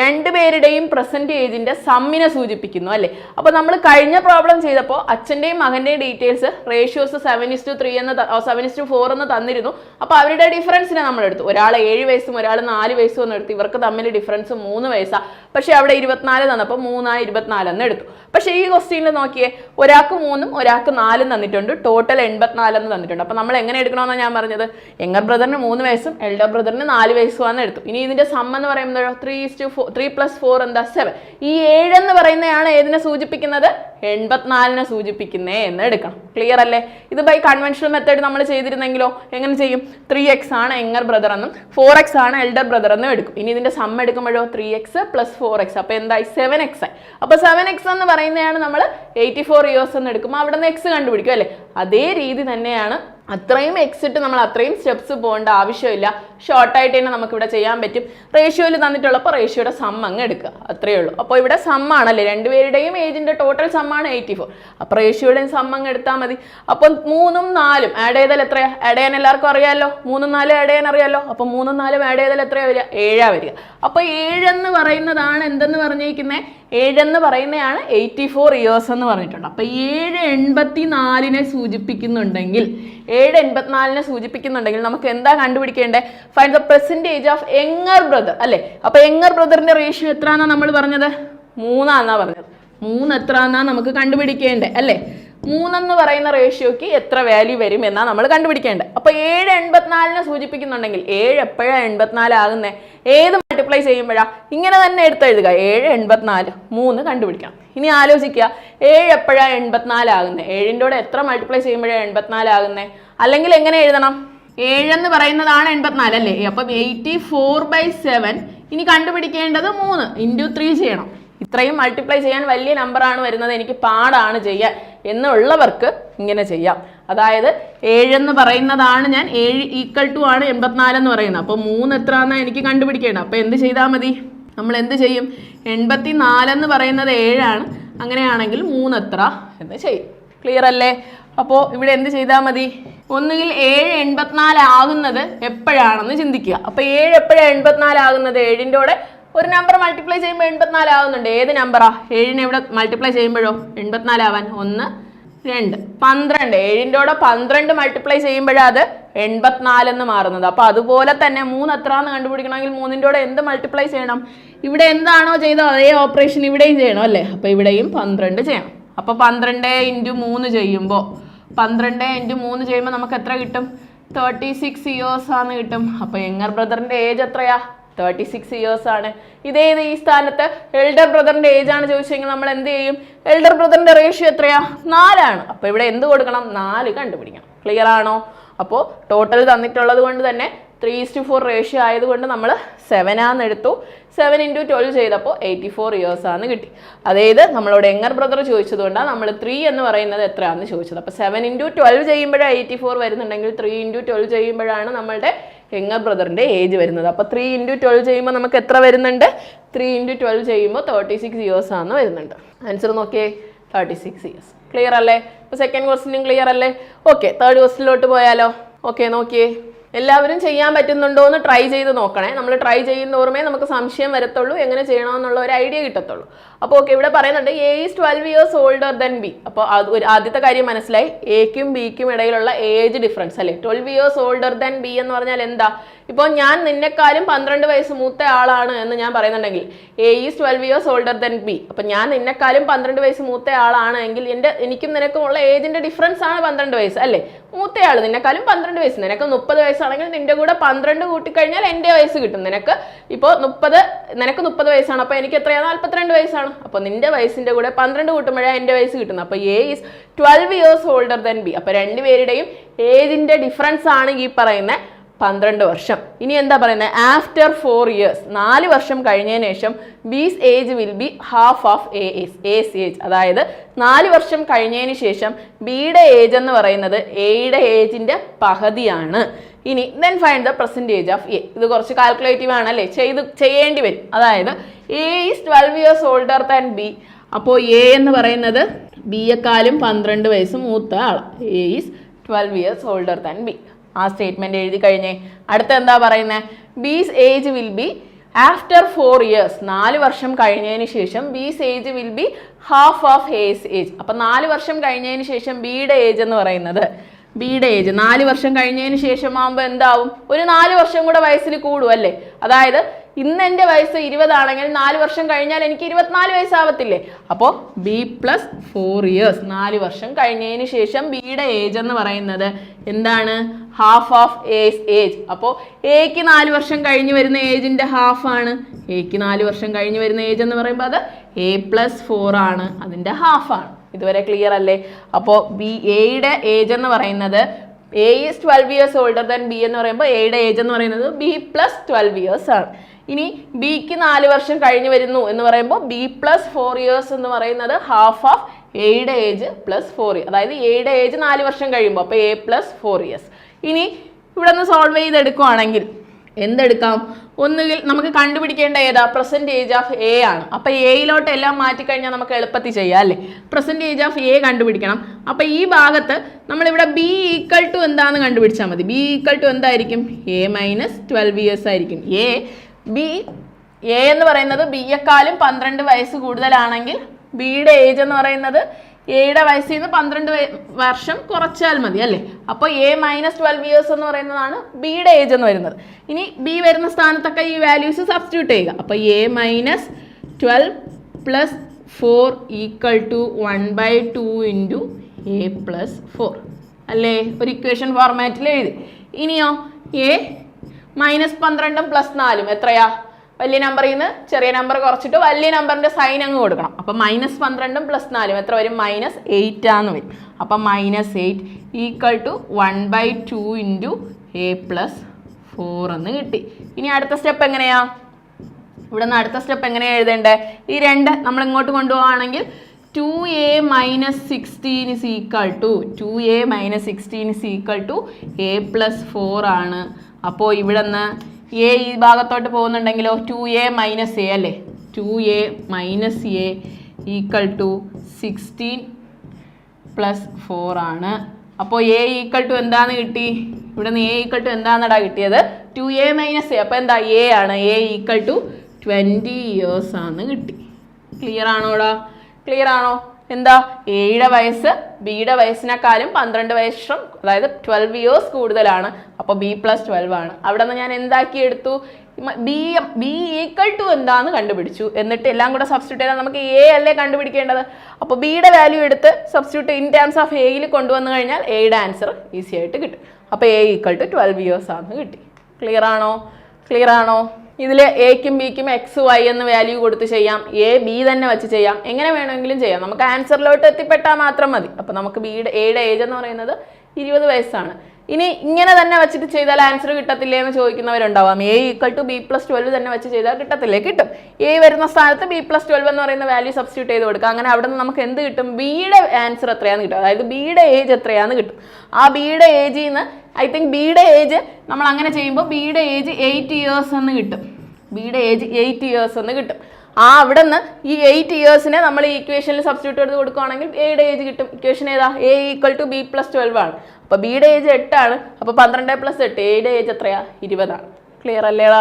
രണ്ടുപേരുടെയും പ്രസൻറ്റ് ഏജിൻ്റെ സമ്മിനെ സൂചിപ്പിക്കുന്നു അല്ലേ അപ്പോൾ നമ്മൾ കഴിഞ്ഞ പ്രോബ്ലം ചെയ്തപ്പോൾ അച്ഛൻ്റെയും മകൻ്റെയും details ratios seven is to three എന്ന് സെവൻ ഇസ്റ്റു ഫോർ എന്ന് തന്നിരുന്നു അപ്പോൾ അവരുടെ ഡിഫറൻസിനെ നമ്മൾ എടുത്തു ഒരാൾ ഏഴ് വയസ്സും ഒരാൾ നാല് വയസ്സും എന്ന് എടുത്തു ഇവർക്ക് തമ്മിൽ ഡിഫറൻസ് മൂന്ന് വയസ്സാണ് പക്ഷേ അവിടെ ഇരുപത്തിനാല് തന്നപ്പോൾ മൂന്നായി ഇരുപത്തിനാല് എന്ന് എടുത്തു പക്ഷേ ഈ ക്വസ്റ്റ്യനിൽ നോക്കിയേ ഒരാൾക്ക് മൂന്നും ഒരാൾക്ക് നാലും തന്നിട്ടുണ്ട് ടോട്ടൽ എൺപത്തിനാല് എന്ന് തന്നിട്ടുണ്ട് അപ്പോൾ നമ്മൾ എങ്ങനെ എടുക്കണമെന്നാണ് ഞാൻ പറഞ്ഞത് എങ്ങർ ബ്രദറിന് മൂന്ന് വയസ്സും എൽഡർ ബ്രദറിന് നാല് വയസ്സുമാണെന്ന് എടുത്തു ഇനി ഇതിൻ്റെ സം എന്ന് പറയുന്നത് three is to three plus four എന്താ സെവൻ ഈ ഏഴെന്ന് പറയുന്നതാണ് ഏതിനെ സൂചിപ്പിക്കുന്നത് എൺപത്തിനാലിനെ സൂചിപ്പിക്കുന്നേ എന്ന് എടുക്കണം ക്ലിയർ അല്ലേ ഇത് ബൈ കൺവെൻഷണൽ മെത്തേഡ് നമ്മൾ ചെയ്തിരുന്നെങ്കിലോ എങ്ങനെ ചെയ്യും ത്രീ എക്സ് ആണ് എങ്ങർ ബ്രദർ എന്നും ഫോർ എക്സ് ആണ് എൽഡർ ബ്രദർ എന്നും എടുക്കും ഇനി ഇതിന്റെ സമ്മ എടുക്കുമ്പോഴോ three x plus four x അപ്പോൾ എന്തായി സെവൻ എക്സ് ആയി അപ്പോൾ സെവൻ എക്സ് എന്ന് പറയുന്നതാണ് നമ്മൾ എയ്റ്റി ഫോർ ഇയേഴ്സ് എന്ന് എടുക്കുമ്പോൾ അവിടെ നിന്ന് എക്സ് കണ്ടുപിടിക്കും അല്ലേ അതേ രീതി തന്നെയാണ് അത്രയും എക്സിറ്റ് നമ്മൾ അത്രയും സ്റ്റെപ്സ് പോകേണ്ട ആവശ്യമില്ല ഷോർട്ടായിട്ട് തന്നെ നമുക്കിവിടെ ചെയ്യാൻ പറ്റും റേഷ്യോയിൽ തന്നിട്ടുള്ളപ്പോൾ റേഷ്യോയുടെ സം അങ്ങ് എടുക്കുക അത്രയേ ഉള്ളൂ അപ്പോൾ ഇവിടെ സമ്മാണല്ലേ രണ്ടുപേരുടെയും ഏജിൻ്റെ ടോട്ടൽ സമ്മാണ് എയ്റ്റി ഫോർ അപ്പോൾ റേഷ്യോയുടെയും സം അങ്ങ് എടുത്താൽ മതി അപ്പം മൂന്നും നാലും ആഡ് ചെയ്താൽ എത്രയാണ് ആഡ് ചെയ്യാൻ എല്ലാവർക്കും അറിയാമല്ലോ മൂന്നും നാലും ആഡ് ചെയ്യാൻ അറിയാമല്ലോ അപ്പോൾ മൂന്നും നാലും ആഡ് ചെയ്താൽ എത്രയാണ് വരിക ഏഴാണ് വരിക അപ്പോൾ ഏഴെന്ന് പറയുന്നതാണ് എന്തെന്ന് പറഞ്ഞിരിക്കുന്നത് ഏഴെന്ന് പറയുന്നതാണ് എയ്റ്റി ഫോർ ഇയേഴ്സ് എന്ന് പറഞ്ഞിട്ടുണ്ട് അപ്പോൾ ഏഴ് എൺപത്തി നാലിനെ സൂചിപ്പിക്കുന്നുണ്ടെങ്കിൽ ഏഴ് എൺപത്തിനാലിനെ സൂചിപ്പിക്കുന്നുണ്ടെങ്കിൽ നമുക്ക് എന്താ കണ്ടുപിടിക്കേണ്ടത് find the percentage of younger brother അല്ലേ അപ്പോൾ എങ്ങർ ബ്രദറിൻ്റെ റേഷ്യോ എത്രയാണെന്നാണ് നമ്മൾ പറഞ്ഞത് മൂന്നാന്നാണ് പറഞ്ഞത് മൂന്ന് എത്രയാണെന്നാണ് നമുക്ക് കണ്ടുപിടിക്കേണ്ടത് അല്ലേ മൂന്നെന്ന് പറയുന്ന റേഷ്യോക്ക് എത്ര വാല്യൂ വരും എന്നാണ് നമ്മൾ കണ്ടുപിടിക്കേണ്ടത് അപ്പോൾ ഏഴ് എൺപത്തിനാലിനെ സൂചിപ്പിക്കുന്നുണ്ടെങ്കിൽ ഏഴ് എപ്പോഴാണ് ആകുന്നത് ഏത് മൾട്ടിപ്ലൈ ചെയ്യുമ്പോഴാണ് ഇങ്ങനെ തന്നെ എടുത്തെഴുതുക ഏഴ് എൺപത്തിനാല് മൂന്ന് കണ്ടുപിടിക്കാം ഇനി ആലോചിക്കുക ഏഴ് എപ്പോഴാണ് ആകുന്നത് ഏഴിൻ്റെ കൂടെ എത്ര മൾട്ടിപ്ലൈ ചെയ്യുമ്പോഴാണ് ആകുന്നത് അല്ലെങ്കിൽ എങ്ങനെ എഴുതണം ഏഴെന്ന് പറയുന്നതാണ് എൺപത്തിനാല് അല്ലേ അപ്പം എയ്റ്റി ഫോർ ബൈ സെവൻ ഇനി കണ്ടുപിടിക്കേണ്ടത് മൂന്ന് ഇൻറ്റു ത്രീ ചെയ്യണം ഇത്രയും മൾട്ടിപ്ലൈ ചെയ്യാൻ വലിയ നമ്പർ ആണ് വരുന്നത് എനിക്ക് പാടാണ് ചെയ്യാൻ എന്നുള്ളവർക്ക് ഇങ്ങനെ ചെയ്യാം അതായത് ഏഴെന്ന് പറയുന്നതാണ് ഞാൻ ഏഴ് ഈക്വൽ ടു ആണ് എൺപത്തിനാല് എന്ന് പറയുന്നത് അപ്പോൾ മൂന്ന് എത്ര എന്നാണ് എനിക്ക് കണ്ടുപിടിക്കേണ്ടത് അപ്പോൾ എന്ത് ചെയ്താൽ മതി നമ്മൾ എന്ത് ചെയ്യും എൺപത്തി നാലെന്ന് പറയുന്നത് ഏഴാണ് അങ്ങനെയാണെങ്കിൽ എത്ര എന്ന് ചെയ്യും ക്ലിയർ അല്ലേ അപ്പോൾ ഇവിടെ എന്ത് ചെയ്താൽ മതി ഒന്നുകിൽ ഏഴ് എൺപത്തിനാലാകുന്നത് എപ്പോഴാണെന്ന് ചിന്തിക്കുക അപ്പോൾ ഏഴ് എപ്പോഴാണ് എൺപത്തിനാലാകുന്നത് ഏഴിൻ്റെ കൂടെ ഒരു നമ്പർ മൾട്ടിപ്ലൈ ചെയ്യുമ്പോൾ എൺപത്തിനാല് ആവുന്നുണ്ട് ഏത് നമ്പറാ ഏഴിനെ ഇവിടെ മൾട്ടിപ്ലൈ ചെയ്യുമ്പോഴോ എൺപത്തിനാല് ആവാൻ ഒന്ന് രണ്ട് പന്ത്രണ്ട് ഏഴിൻ്റെ കൂടെ പന്ത്രണ്ട് മൾട്ടിപ്ലൈ ചെയ്യുമ്പോഴാണ് അത് എൺപത്തിനാല് എന്ന് മാറുന്നത് അപ്പോൾ അതുപോലെ തന്നെ മൂന്ന് എത്രയാണെന്ന് കണ്ടുപിടിക്കണമെങ്കിൽ മൂന്നിൻ്റെ കൂടെ എന്ത് മൾട്ടിപ്ലൈ ചെയ്യണം ഇവിടെ എന്താണോ ചെയ്തോ അതേ ഓപ്പറേഷൻ ഇവിടെയും ചെയ്യണം അല്ലേ അപ്പോൾ ഇവിടെയും പന്ത്രണ്ട് ചെയ്യണം അപ്പോൾ പന്ത്രണ്ട് ഇൻറ്റു മൂന്ന് ചെയ്യുമ്പോൾ പന്ത്രണ്ട് ഇൻറ്റു മൂന്ന് ചെയ്യുമ്പോൾ നമുക്ക് എത്ര കിട്ടും തേർട്ടി സിക്സ് ഇയേഴ്സ് ആണ് കിട്ടും അപ്പോൾ യങ്ങർ ബ്രദറിൻ്റെ ഏജ് എത്രയാ തേർട്ടി സിക്സ് ഇയേഴ്സ് ആണ് ഇതേ ഈ സ്ഥാനത്ത് എൽഡർ ബ്രദറിന്റെ ഏജ് ആണ് ചോദിച്ചെങ്കിൽ നമ്മൾ എന്ത് ചെയ്യും എൽഡർ ബ്രദറിന്റെ റേഷ്യോ എത്രയാ നാലാണ് അപ്പോൾ ഇവിടെ എന്ത് കൊടുക്കണം നാല് കണ്ടുപിടിക്കണം ക്ലിയർ ആണോ അപ്പോൾ ടോട്ടൽ തന്നിട്ടുള്ളത് കൊണ്ട് തന്നെ ത്രീ ഇസ്റ്റു ഫോർ റേഷ്യോ ആയതുകൊണ്ട് നമ്മൾ ആന്ന് എടുത്തു സെവൻ ഇൻറ്റു ട്വൽവ് ചെയ്തപ്പോൾ എയ്റ്റി ഫോർ ആണ് കിട്ടി അതായത് നമ്മളോട് എങ്ങർ ബ്രദർ ചോദിച്ചതുകൊണ്ടാണ് നമ്മൾ ത്രീ എന്ന് പറയുന്നത് എത്രയാണെന്ന് ചോദിച്ചത് അപ്പോൾ സെവൻ ഇൻറ്റു ട്വൽവ് ചെയ്യുമ്പോഴാണ് എയ്റ്റി ഫോർ വരുന്നുണ്ടെങ്കിൽ ത്രീ ഇൻറ്റു ട്വൽവ് ചെയ്യുമ്പോഴാണ് നമ്മളുടെ യങ്ങർ ബ്രദറിൻ്റെ ഏജ് വരുന്നത് അപ്പോൾ ത്രീ ഇൻറ്റു ട്വൽവ് ചെയ്യുമ്പോൾ നമുക്ക് എത്ര വരുന്നുണ്ട് ത്രീ ഇൻറ്റു ട്വൽവ് ചെയ്യുമ്പോൾ തേർട്ടി സിക്സ് ഇയേഴ്സ് ആണ് വരുന്നുണ്ട് ആൻസർ നോക്കിയേ തേർട്ടി സിക്സ് ഇയേഴ്സ് ക്ലിയർ അല്ലേ ഇപ്പോൾ സെക്കൻഡ് ക്വസ്റ്റിനും ക്ലിയർ അല്ലേ ഓക്കെ തേർഡ് ക്വസ്റ്റിലോട്ട് പോയാലോ ഓക്കെ നോക്കിയേ എല്ലാവരും ചെയ്യാൻ പറ്റുന്നുണ്ടോ എന്ന് ട്രൈ ചെയ്ത് നോക്കണേ നമ്മൾ ട്രൈ ചെയ്യുന്നോർമേ നമുക്ക് സംശയം വരത്തുള്ളൂ എങ്ങനെ ചെയ്യണമെന്നുള്ള ഒരു ഐഡിയ കിട്ടത്തുള്ളൂ അപ്പോൾ ഓക്കെ ഇവിടെ പറയുന്നുണ്ട് A is twelve years older then B അപ്പോൾ അത് ഒരു ആദ്യത്തെ കാര്യം മനസ്സിലായി എക്കും ബിക്കും ഇടയിലുള്ള ഏജ് ഡിഫറൻസ് അല്ലേ twelve years older then B എന്ന് പറഞ്ഞാൽ എന്താ ഇപ്പോൾ ഞാൻ നിന്നെക്കാളും പന്ത്രണ്ട് വയസ്സ് മൂത്ത ആളാണ് എന്ന് ഞാൻ പറയുന്നുണ്ടെങ്കിൽ A is twelve years older than B അപ്പോൾ ഞാൻ നിന്നെക്കാളും പന്ത്രണ്ട് വയസ്സ് മൂത്ത ആളാണ് എങ്കിൽ എൻ്റെ എനിക്കും ഉള്ള ഏജിൻ്റെ ഡിഫറൻസ് ആണ് പന്ത്രണ്ട് വയസ്സ് അല്ലേ മൂത്തയാൾ നിന്നെക്കാളും പന്ത്രണ്ട് വയസ്സ് നിനക്ക് മുപ്പത് വയസ്സാണെങ്കിൽ നിന്റെ കൂടെ പന്ത്രണ്ട് കൂട്ടിക്കഴിഞ്ഞാൽ എൻ്റെ വയസ്സ് കിട്ടും നിനക്ക് ഇപ്പോൾ മുപ്പത് നിനക്ക് മുപ്പത് വയസ്സാണ് അപ്പോൾ എനിക്ക് എത്രയാണ് നാൽപ്പത്തിരണ്ട് വയസ്സാണ് അപ്പോൾ നിന്റെ വയസ്സിൻ്റെ കൂടെ പന്ത്രണ്ട് കൂട്ടുമ്പോഴാണ് എൻ്റെ വയസ്സ് കിട്ടുന്നത് അപ്പോൾ A is twelve years older than B അപ്പോൾ രണ്ടുപേരുടെയും ഏജിന്റെ ഡിഫറൻസ് ആണ് ഈ പറയുന്നത് പന്ത്രണ്ട് വർഷം ഇനി എന്താ പറയുന്നത് ആഫ്റ്റർ ഫോർ ഇയേഴ്സ് നാല് വർഷം കഴിഞ്ഞതിന് ശേഷം B's age will be half of A's A age അതായത് നാല് വർഷം കഴിഞ്ഞതിന് ശേഷം ബിയുടെ ഏജ് എന്ന് പറയുന്നത് എയുടെ ഏജിൻ്റെ പകുതിയാണ് ഇനി then find the percentage of A ഇത് കുറച്ച് കാൽക്കുലേറ്റീവ് ആണല്ലേ ചെയ്ത് ചെയ്യേണ്ടി വരും അതായത് A is twelve years older than B അപ്പോൾ എ എന്ന് പറയുന്നത് ബിയെക്കാളും പന്ത്രണ്ട് വയസ്സ് മൂത്ത ആളാണ് A is twelve years older than B ആ സ്റ്റേറ്റ്മെന്റ് എഴുതി കഴിഞ്ഞേ അടുത്ത എന്താ പറയുന്നത് B's age will be after four years നാല് വർഷം കഴിഞ്ഞതിന് ശേഷം B's age will be half of his age അപ്പൊ നാല് വർഷം കഴിഞ്ഞതിന് ശേഷം ബിയുടെ ഏജ് എന്ന് പറയുന്നത് ബിയുടെ ഏജ് നാല് വർഷം കഴിഞ്ഞതിന് ശേഷം ആകുമ്പോൾ എന്താവും ഒരു നാല് വർഷം കൂടെ വയസ്സിൽ കൂടും അല്ലേ അതായത് ഇന്ന് എൻ്റെ വയസ്സ് ഇരുപതാണെങ്കിൽ നാല് വർഷം കഴിഞ്ഞാൽ എനിക്ക് ഇരുപത്തിനാല് വയസ്സാവത്തില്ലേ അപ്പോൾ ബി പ്ലസ് ഫോർ ഇയേഴ്സ് നാല് വർഷം കഴിഞ്ഞതിന് ശേഷം ബിയുടെ ഏജ് എന്ന് പറയുന്നത് എന്താണ് ഹാഫ് ഓഫ് ഏസ് ഏജ് അപ്പോൾ എക്ക് നാല് വർഷം കഴിഞ്ഞ് വരുന്ന ഏജിൻ്റെ ഹാഫാണ് എക്ക് നാല് വർഷം കഴിഞ്ഞ് വരുന്ന ഏജ് എന്ന് പറയുമ്പോൾ അത് എ പ്ലസ് ഫോർ ആണ് അതിൻ്റെ ഹാഫാണ് ഇതുവരെ ക്ലിയർ അല്ലേ അപ്പോൾ ബി എയുടെ ഏജ് എന്ന് പറയുന്നത് A is twelve years older than B എന്ന് പറയുമ്പോൾ എയുടെ ഏജ് എന്ന് പറയുന്നത് ബി പ്ലസ് ട്വൽവ് ഇയേഴ്സ് ആണ് ഇനി ബിക്ക് നാല് വർഷം കഴിഞ്ഞു വരുന്നു എന്ന് പറയുമ്പോൾ ബി പ്ലസ് ഫോർ ഇയേഴ്സ് എന്ന് പറയുന്നത് ഹാഫ് ഓഫ് എയുടെ ഏജ് പ്ലസ് ഫോർ ഇയർ അതായത് എയുടെ ഏജ് നാല് വർഷം കഴിയുമ്പോൾ അപ്പോൾ എ പ്ലസ് ഫോർ ഇയേഴ്സ് ഇനി ഇവിടെ നിന്ന് സോൾവ് ചെയ്തെടുക്കുവാണെങ്കിൽ എന്തെടുക്കാം ഒന്നുകിൽ നമുക്ക് കണ്ടുപിടിക്കേണ്ട ഏതാ പ്രസൻറ്റ് ഏജ് ഓഫ് എ ആണ് അപ്പോൾ എയിലോട്ട് എല്ലാം മാറ്റിക്കഴിഞ്ഞാൽ നമുക്ക് എളുപ്പത്തിൽ ചെയ്യാം അല്ലേ പ്രസൻറ്റ് ഏജ് ഓഫ് എ കണ്ടുപിടിക്കണം അപ്പോൾ ഈ ഭാഗത്ത് നമ്മളിവിടെ ബി ഈക്വൽ ടു എന്താണെന്ന് കണ്ടുപിടിച്ചാൽ മതി ബി ഈക്വൽ ടു എന്തായിരിക്കും എ മൈനസ് ട്വൽവ് ഇയേഴ്സ് ആയിരിക്കും എ ബി എ എന്ന് പറയുന്നത് ബിയെക്കാളും പന്ത്രണ്ട് വയസ്സ് കൂടുതലാണെങ്കിൽ ബിയുടെ ഏജ് എന്ന് പറയുന്നത് എയുടെ വയസ്സിൽ നിന്ന് പന്ത്രണ്ട് വർഷം കുറച്ചാൽ മതി അല്ലേ അപ്പോൾ എ മൈനസ് ട്വൽവ് ഇയേഴ്സ് എന്ന് പറയുന്നതാണ് ബിയുടെ ഏജ് എന്ന് വരുന്നത് ഇനി ബി വരുന്ന സ്ഥാനത്തൊക്കെ ഈ വാല്യൂസ് സബ്സ്റ്റിറ്റ്യൂട്ട് ചെയ്യുക അപ്പോൾ A minus twelve plus four equal to one by two into A plus four അല്ലേ ഒരു ഇക്വേഷൻ ഫോർമാറ്റിൽ എഴുതി ഇനിയോ എ മൈനസ് പന്ത്രണ്ടും പ്ലസ് നാലും എത്രയാ വലിയ നമ്പറിൽ നിന്ന് ചെറിയ നമ്പർ കുറച്ചിട്ട് വലിയ നമ്പറിന്റെ സൈൻ അങ്ങ് കൊടുക്കണം അപ്പൊ മൈനസ് പന്ത്രണ്ടും പ്ലസ് നാലും എത്ര വരും മൈനസ് എയ്റ്റ് ആന്ന് വരും അപ്പൊ minus eight equal to one by two into A plus four എന്ന് കിട്ടി ഇനി അടുത്ത സ്റ്റെപ്പ് എങ്ങനെയാ ഇവിടെ നിന്ന് അടുത്ത സ്റ്റെപ്പ് എങ്ങനെയാണ് എഴുതേണ്ടേ ഈ രണ്ട് നമ്മൾ ഇങ്ങോട്ട് കൊണ്ടുപോവുകയാണെങ്കിൽ two A minus sixteen is equal to two A minus sixteen is equal to A plus four ആണ് അപ്പോൾ ഇവിടെ നിന്ന് എ ഈ ഭാഗത്തോട്ട് പോകുന്നുണ്ടെങ്കിലോ ടു എ മൈനസ് എ അല്ലേ two A minus A equal to sixteen plus four ആണ് അപ്പോൾ എ ഈക്വൽ ടു എന്താന്ന് കിട്ടി ഇവിടെ നിന്ന് എ ഈക്വൽ ടു എന്താണെന്നടാ കിട്ടിയത് ടു എ മൈനസ് എ അപ്പോൾ എന്താ എ ആണ് A equal to twenty years ആണ് കിട്ടി ക്ലിയർ ആണോടാ ക്ലിയർ ആണോ എന്താ എയുടെ വയസ്സ് ബിയുടെ വയസ്സിനേക്കാളും പന്ത്രണ്ട് വയസ്സും അതായത് ട്വൽവ് ഇയേഴ്സ് കൂടുതലാണ് അപ്പോൾ ബി പ്ലസ് ട്വൽവ് ആണ് അവിടെ നിന്ന് ഞാൻ എടുത്തു ബി ബി ഈക്വൽ ടു എന്താന്ന് കണ്ടുപിടിച്ചു എന്നിട്ട് എല്ലാം കൂടെ സബ്സ്റ്റിറ്റ്യൂട്ട് ചെയ്താൽ നമുക്ക് എ അല്ലേ കണ്ടുപിടിക്കേണ്ടത് അപ്പോൾ ബിയുടെ വാല്യൂ എടുത്ത് സബ്സ്റ്റിറ്റ്യൂട്ട് ഇൻ ടേംസ് ഓഫ് എയിൽ കൊണ്ടുവന്നു കഴിഞ്ഞാൽ എയുടെ ആൻസർ ഈസി ആയിട്ട് കിട്ടും അപ്പോൾ A equal to twelve years ആണെന്ന് കിട്ടി ക്ലിയർ ആണോ ക്ലിയർ ആണോ ഇതിൽ എക്കും ബിക്കും എക്സ് വൈ എന്ന് വാല്യൂ കൊടുത്ത് ചെയ്യാം എ ബി തന്നെ വെച്ച് ചെയ്യാം എങ്ങനെ വേണമെങ്കിലും ചെയ്യാം നമുക്ക് ആൻസറിലോട്ട് എത്തിപ്പെട്ടാൽ മാത്രം മതി അപ്പോൾ നമുക്ക് ബിയുടെ എയുടെ ഏജ് എന്ന് പറയുന്നത് ഇരുപത് വയസ്സാണ് ഇനി ഇങ്ങനെ തന്നെ വെച്ചിട്ട് ചെയ്താൽ ആൻസർ കിട്ടത്തില്ലേ എന്ന് ചോദിക്കുന്നവരുണ്ടാവാം A equal to B plus twelve തന്നെ വെച്ച് ചെയ്താൽ കിട്ടത്തില്ലേ കിട്ടും എ വരുന്ന സ്ഥാനത്ത് ബി പ്ലസ് ട്വൽവ് എന്ന് പറയുന്ന വാല്യൂ സബ്സ്റ്റിറ്റ്യൂട്ട് ചെയ്ത് കൊടുക്കുക അങ്ങനെ അവിടെ നിന്ന് നമുക്ക് എന്ത് കിട്ടും ബിയുടെ ആൻസർ എത്രയാന്ന് കിട്ടും അതായത് ബിയുടെ ഏജ് എത്രയാന്ന് കിട്ടും ആ ബിയുടെ ഏജിൽ നിന്ന് ഐ തിങ്ക് ബിയുടെ ഏജ് നമ്മൾ അങ്ങനെ ചെയ്യുമ്പോൾ ബിയുടെ ഏജ് എയ്റ്റ് ഇയേഴ്സ് എന്ന് കിട്ടും ബിയുടെ ഏജ് എയ്റ്റ് ഇയേഴ്സ് എന്ന് കിട്ടും ആ അവിടെ നിന്ന് ഈ എയ്റ്റ് ഇയേഴ്സിനെ നമ്മൾ ഈ ഇക്വേഷനിൽ സബ്സ്റ്റിറ്റ്യൂട്ട് എടുത്ത് കൊടുക്കുകയാണെങ്കിൽ എയുടെ ഏജ് കിട്ടും ഇക്വേഷൻ ഏതാ A equal to B plus twelve ആണ് അപ്പോൾ ബിയുടെ ഏജ് എട്ടാണ് അപ്പോൾ പന്ത്രണ്ട് പ്ലസ് എട്ട് എയുടെ ഏജ് എത്രയാ ഇരുപതാണ് ക്ലിയർ അല്ലേടാ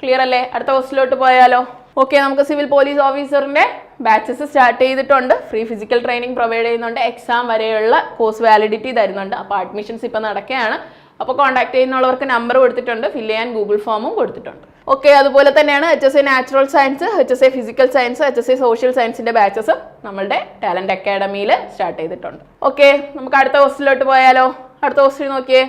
ക്ലിയർ അല്ലേ അടുത്ത ക്വസ്റ്റിലോട്ട് പോയാലോ ഓക്കെ നമുക്ക് സിവിൽ പോലീസ് ഓഫീസറിന്റെ ബാച്ചസ് സ്റ്റാർട്ട് ചെയ്തിട്ടുണ്ട് ഫ്രീ ഫിസിക്കൽ ട്രെയിനിങ് പ്രൊവൈഡ് ചെയ്യുന്നുണ്ട് എക്സാം വരെയുള്ള കോഴ്സ് വാലിഡിറ്റി തരുന്നുണ്ട് അപ്പോൾ അഡ്മിഷൻസ് ഇപ്പൊ നടക്കുകയാണ് അപ്പോൾ കോൺടാക്ട് ചെയ്യുന്നുള്ളവർക്ക് നമ്പർ കൊടുത്തിട്ടുണ്ട് ഫില്ല് ചെയ്യാൻ ഗൂഗിൾ ഫോമും കൊടുത്തിട്ടുണ്ട് ഓക്കെ അതുപോലെ തന്നെയാണ് H S A natural science H S A physical science H S A social സയൻസിന്റെ ബാച്ചസ് നമ്മളുടെ ടാലന്റ് അക്കാഡമിയിൽ സ്റ്റാർട്ട് ചെയ്തിട്ടുണ്ട് ഓക്കെ നമുക്ക് അടുത്ത ഹോസ്റ്റലിലോട്ട് പോയാലോ അടുത്ത ഹോസ്റ്റലിൽ നോക്കിയേ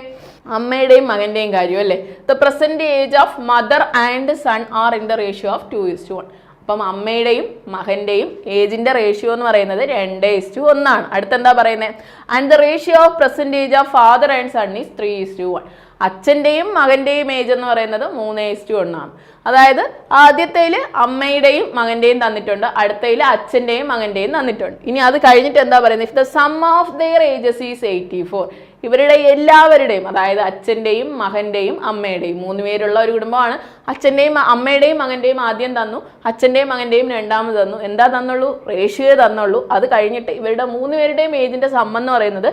അമ്മയുടെയും മകന്റെയും കാര്യം അല്ലേ the present age of mother and son are in the ratio of two is to one അപ്പം അമ്മയുടെയും മകന്റെയും ഏജിന്റെ റേഷ്യോ എന്ന് പറയുന്നത് രണ്ട് ടു ഒന്നാണ് അടുത്തെന്താ പറയുന്നത് and the ratio of present age of father and son is three to one അച്ഛൻ്റെയും മകൻ്റെയും ഏജ് എന്ന് പറയുന്നത് മൂന്ന് ടു ഒന്നാണ് അതായത് ആദ്യത്തേൽ അമ്മയുടെയും മകന്റെയും തന്നിട്ടുണ്ട് അടുത്തയിൽ അച്ഛന്റെയും മകന്റെയും തന്നിട്ടുണ്ട് ഇനി അത് കഴിഞ്ഞിട്ട് എന്താ പറയുന്നത് if the sum of their ages is eighty four ഇവരുടെ എല്ലാവരുടെയും അതായത് അച്ഛൻ്റെയും മകൻ്റെയും അമ്മയുടെയും മൂന്ന് പേരുള്ള ഒരു കുടുംബമാണ് അച്ഛൻ്റെയും അമ്മയുടെയും മകൻ്റെയും ആദ്യം തന്നു അച്ഛൻ്റെയും മകൻ്റെയും രണ്ടാമത് തന്നു എന്താ തന്നുള്ളൂ റേഷ്യോ തന്നുള്ളൂ അത് കഴിഞ്ഞിട്ട് ഇവരുടെ മൂന്ന് പേരുടെയും ഏജിൻ്റെ സമ്മെന്ന് എന്ന് പറയുന്നത്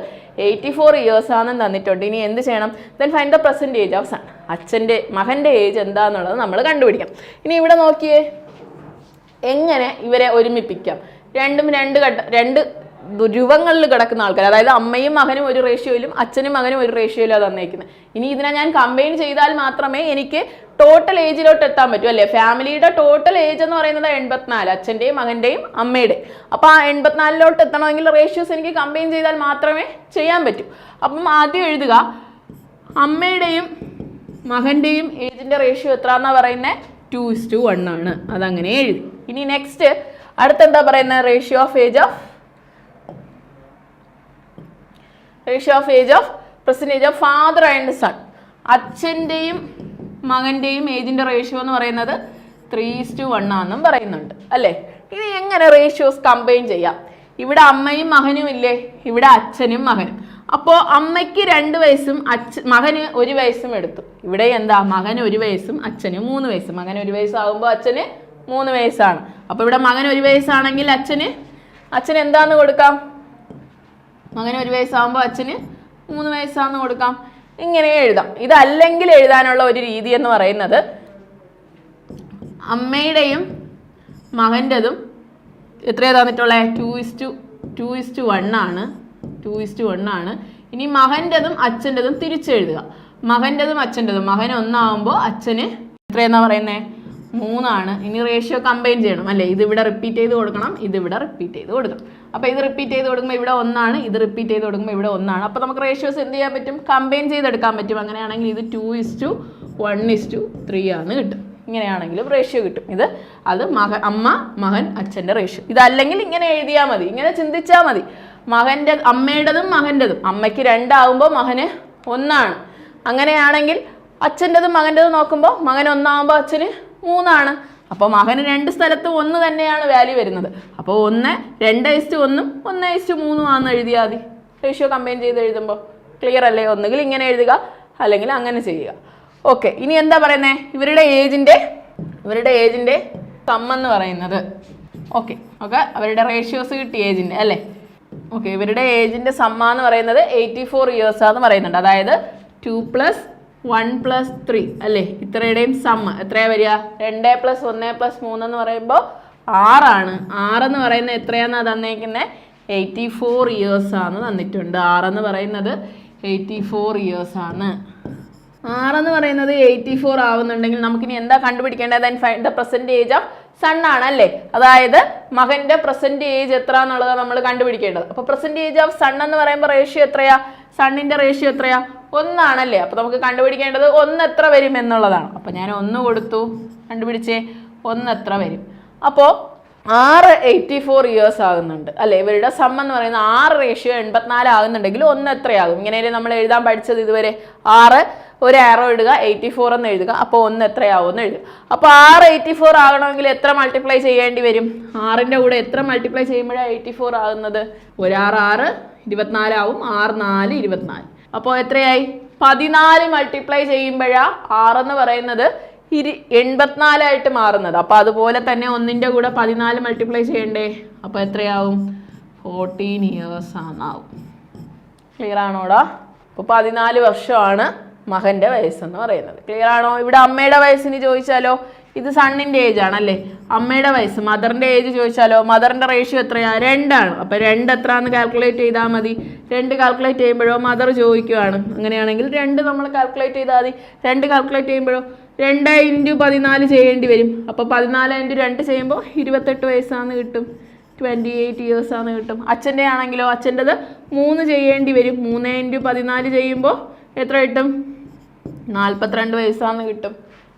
എയ്റ്റി ഫോർ ഇയേഴ്സാണെന്ന് തന്നിട്ടുണ്ട് ഇനി എന്ത് ചെയ്യണം ദെൻ ഫൈൻ ദ പ്രസൻറ്റേജ് അവസാനം അച്ഛൻ്റെ മകൻ്റെ ഏജ് എന്താണെന്നുള്ളത് നമ്മൾ കണ്ടുപിടിക്കാം ഇനി ഇവിടെ നോക്കിയേ എങ്ങനെ ഇവരെ ഒരുമിപ്പിക്കാം രണ്ടും രണ്ട് ഘട്ട രണ്ട് ധ്രുവങ്ങളിൽ കിടക്കുന്ന ആൾക്കാർ അതായത് അമ്മയും മകനും ഒരു റേഷ്യോയിലും അച്ഛനും മകനും ഒരു റേഷ്യോയിലാണ് തന്നേക്കുന്നത് ഇനി ഇതിനെ ഞാൻ കമ്പൈൻ ചെയ്താൽ മാത്രമേ എനിക്ക് ടോട്ടൽ ഏജിലോട്ട് എത്താൻ പറ്റൂ അല്ലേ ഫാമിലിയുടെ ടോട്ടൽ ഏജ് എന്ന് പറയുന്നത് എൺപത്തിനാല് അച്ഛൻ്റെയും മകൻ്റെയും അമ്മയുടെ അപ്പോൾ ആ എൺപത്തിനാലിലോട്ട് എത്തണമെങ്കിൽ റേഷ്യോസ് എനിക്ക് കമ്പൈൻ ചെയ്താൽ മാത്രമേ ചെയ്യാൻ പറ്റൂ അപ്പം ആദ്യം എഴുതുക അമ്മയുടെയും മകന്റെയും ഏജിന്റെ റേഷ്യോ എത്ര പറയുന്നത് ടു ഇസ് ടു വൺ ആണ് അതങ്ങനെ എഴുതി ഇനി നെക്സ്റ്റ് അടുത്തെന്താ പറയുന്നത് ratio of age of ratio of age of present age of father and son അച്ഛൻ്റെയും മകന്റെയും ഏജിന്റെ റേഷ്യോ എന്ന് പറയുന്നത് ത്രീ ടു വൺ ആണെന്നും പറയുന്നുണ്ട് അല്ലേ ഇനി എങ്ങനെ റേഷ്യോസ് കമ്പൈൻ ചെയ്യാം ഇവിടെ അമ്മയും മകനും ഇല്ലേ ഇവിടെ അച്ഛനും മകനും അപ്പോൾ അമ്മയ്ക്ക് രണ്ട് വയസ്സും അച്ഛ മകന് ഒരു വയസ്സും എടുത്തു ഇവിടെ എന്താ മകന് ഒരു വയസ്സും അച്ഛന് മൂന്ന് വയസ്സും മകൻ ഒരു വയസ്സാകുമ്പോൾ അച്ഛന് മൂന്ന് വയസ്സാണ് അപ്പോൾ ഇവിടെ മകൻ ഒരു വയസ്സാണെങ്കിൽ അച്ഛന് അച്ഛൻ എന്താന്ന് കൊടുക്കാം മകന് ഒരു വയസ്സാകുമ്പോൾ അച്ഛന് മൂന്ന് വയസ്സാന്ന് കൊടുക്കാം ഇങ്ങനെ എഴുതാം ഇതല്ലെങ്കിൽ എഴുതാനുള്ള ഒരു രീതി എന്ന് പറയുന്നത് അമ്മയുടെയും മകൻ്റെതും എത്രയാണ് തന്നിട്ടുള്ളത് two is to two is to വണ്ണാണ് ആണ് ടു ഇസ്റ്റു ആണ് ഇനി മകൻ്റെതും അച്ഛൻ്റെതും തിരിച്ചെഴുതുക മകൻ്റെതും അച്ഛൻ്റെതും മകൻ ഒന്നാവുമ്പോൾ അച്ഛന് എത്രയെന്നാ പറയുന്നത് മൂന്നാണ് ഇനി റേഷ്യോ കമ്പൈൻ ചെയ്യണം അല്ലേ ഇത് ഇവിടെ റിപ്പീറ്റ് ചെയ്ത് കൊടുക്കണം ഇത് ഇവിടെ റിപ്പീറ്റ് ചെയ്ത് കൊടുക്കണം അപ്പോൾ ഇത് റിപ്പീറ്റ് ചെയ്ത് കൊടുക്കുമ്പോൾ ഇവിടെ ഒന്നാണ് ഇത് റിപ്പീറ്റ് ചെയ്ത് കൊടുക്കുമ്പോൾ ഇവിടെ ഒന്നാണ് അപ്പോൾ നമുക്ക് റേഷ്യോസ് എന്ത് ചെയ്യാൻ പറ്റും കമ്പൈൻ ചെയ്തെടുക്കാൻ പറ്റും അങ്ങനെയാണെങ്കിൽ ഇത് two to one to three ആണ് കിട്ടും ഇങ്ങനെയാണെങ്കിലും റേഷ്യോ കിട്ടും ഇത് അത് മകൻ അമ്മ മകൻ അച്ഛൻ്റെ റേഷ്യോ ഇതല്ലെങ്കിൽ ഇങ്ങനെ എഴുതിയാൽ മതി ഇങ്ങനെ ചിന്തിച്ചാൽ മതി മകൻ്റെ അമ്മയുടേതും മകൻ്റെതും അമ്മയ്ക്ക് രണ്ടാവുമ്പോൾ മകന് ഒന്നാണ് അങ്ങനെയാണെങ്കിൽ അച്ഛൻ്റെതും മകൻ്റെതും നോക്കുമ്പോൾ മകൻ ഒന്നാവുമ്പോൾ അച്ഛന് മൂന്നാണ് അപ്പോൾ മകന് രണ്ട് സ്ഥലത്തും ഒന്ന് തന്നെയാണ് വാല്യൂ വരുന്നത് അപ്പോൾ ഒന്ന് രണ്ട് ഐസ്റ്റ് ഒന്നും ഒന്ന് ഐസ്റ്റ് മൂന്നും ആണെന്ന് എഴുതിയാൽ മതി റേഷ്യോ കമ്പയിൻ ചെയ്ത് എഴുതുമ്പോൾ ക്ലിയർ അല്ലേ ഒന്നുകിൽ ഇങ്ങനെ എഴുതുക അല്ലെങ്കിൽ അങ്ങനെ ചെയ്യുക ഓക്കെ ഇനി എന്താ പറയുന്നത് ഇവരുടെ ഏജിൻ്റെ ഇവരുടെ ഏജിൻ്റെ സമ്മെന്ന് പറയുന്നത് ഓക്കെ ഓക്കെ അവരുടെ റേഷ്യോസ് കിട്ടി ഏജിൻ്റെ അല്ലേ ഓക്കെ ഇവരുടെ ഏജിന്റെ സമ്മ എന്ന് പറയുന്നത് എയ്റ്റി ഫോർ ഇയേഴ്സ് ഇയേഴ്സാന്ന് പറയുന്നുണ്ട് അതായത് two plus one plus three അല്ലേ ഇത്രയുടെയും സമ്മ എത്രയാ വരിക രണ്ട് പ്ലസ് ഒന്ന് പ്ലസ് മൂന്ന് എന്ന് പറയുമ്പോൾ ആറാണ് ആറെന്ന് പറയുന്നത് എത്രയാണെന്നാണ് തന്നേക്കുന്നത് എയ്റ്റി ഫോർ ഇയേഴ്സ് ആണ് തന്നിട്ടുണ്ട് ആറെന്ന് പറയുന്നത് എയ്റ്റി ഫോർ ഇയേഴ്സ് ഇയേഴ്സാണ് ആറെന്ന് പറയുന്നത് എയ്റ്റി ഫോർ ആവുന്നുണ്ടെങ്കിൽ നമുക്കിനി എന്താ കണ്ടുപിടിക്കേണ്ടത് then find the age of son ആണ് അല്ലേ അതായത് മകന്റെ പ്രസന്റ് ഏജ് എത്ര എന്നുള്ളത് നമ്മൾ കണ്ടുപിടിക്കേണ്ടത് അപ്പൊ പ്രസന്റ് ഏജ് ഓഫ് സൺ എന്ന് പറയുമ്പോൾ റേഷ്യോ എത്രയാ സണ്ണിന്റെ റേഷ്യോ എത്രയാ ഒന്നാണല്ലേ അപ്പൊ നമുക്ക് കണ്ടുപിടിക്കേണ്ടത് ഒന്ന് എത്ര വരും എന്നുള്ളതാണ് അപ്പൊ ഞാൻ ഒന്ന് കൊടുത്തു കണ്ടുപിടിച്ചേ ഒന്ന് എത്ര വരും അപ്പോൾ ആറ് എയ്റ്റി ഫോർ ഇയേഴ്സ് ആകുന്നുണ്ട് അല്ലെ ഇവരുടെ സം എന്ന് പറയുന്ന ആറ് റേഷ്യോ എൺപത്തിനാല് ആകുന്നുണ്ടെങ്കിൽ ഒന്ന് എത്രയാകും ഇങ്ങനെ നമ്മൾ എഴുതാൻ പഠിച്ചത് ഇതുവരെ ആറ് ഒരു ആറോ ഇടുക എയ്റ്റി ഫോർ എന്ന് എഴുതുക അപ്പോൾ ഒന്ന് എത്രയാവും എന്ന് എഴുതുക അപ്പോൾ ആറ് എയ്റ്റി ഫോർ ആകണമെങ്കിൽ എത്ര മൾട്ടിപ്ലൈ ചെയ്യേണ്ടി വരും ആറിൻ്റെ കൂടെ എത്ര മൾട്ടിപ്ലൈ ചെയ്യുമ്പോഴാണ് എയ്റ്റി ഫോർ ആകുന്നത് ഒരാറ് ആറ് ഇരുപത്തിനാലാവും ആറ് നാല് ഇരുപത്തിനാല് അപ്പോൾ എത്രയായി പതിനാല് മൾട്ടിപ്ലൈ ചെയ്യുമ്പോഴാണ് ആറെന്ന് പറയുന്നത് ഇരി എൺപത്തിനാലായിട്ട് മാറുന്നത് അപ്പോൾ അതുപോലെ തന്നെ ഒന്നിൻ്റെ കൂടെ പതിനാല് മൾട്ടിപ്ലൈ ചെയ്യണ്ടേ അപ്പോൾ എത്രയാവും ഫോർട്ടീൻ ഇയേഴ്സ് ആണാവും ക്ലിയർ ആണോടാ അപ്പോൾ പതിനാല് വർഷമാണ് മകൻ്റെ വയസ്സെന്ന് പറയുന്നത് ക്ലിയർ ആണോ ഇവിടെ അമ്മയുടെ വയസ്സിന് ചോദിച്ചാലോ ഇത് സണ്ണിൻ്റെ ഏജ് ആണല്ലേ അമ്മയുടെ വയസ്സ് മദറിൻ്റെ ഏജ് ചോദിച്ചാലോ മദറിൻ്റെ റേഷ്യോ എത്രയാണ് രണ്ടാണ് അപ്പോൾ രണ്ട് എന്ന് കാൽക്കുലേറ്റ് ചെയ്താൽ മതി രണ്ട് കാൽക്കുലേറ്റ് ചെയ്യുമ്പോഴോ മദർ ചോദിക്കുവാണ് അങ്ങനെയാണെങ്കിൽ രണ്ട് നമ്മൾ കാൽക്കുലേറ്റ് ചെയ്താൽ മതി രണ്ട് കാൽക്കുലേറ്റ് ചെയ്യുമ്പോഴോ രണ്ട് ഇൻറ്റു പതിനാല് ചെയ്യേണ്ടി വരും അപ്പോൾ പതിനാല് ഇൻറ്റു രണ്ട് ചെയ്യുമ്പോൾ ഇരുപത്തെട്ട് വയസ്സാന്ന് കിട്ടും ട്വൻറ്റി എയ്റ്റ് ഇയേഴ്സാന്ന് കിട്ടും അച്ഛൻ്റെ ആണെങ്കിലോ അച്ഛൻ്റെത് മൂന്ന് ചെയ്യേണ്ടി വരും മൂന്ന് ഇൻറ്റു പതിനാല് ചെയ്യുമ്പോൾ എത്ര കിട്ടും നാൽപ്പത്തിരണ്ട് വയസ്സാന്ന് കിട്ടും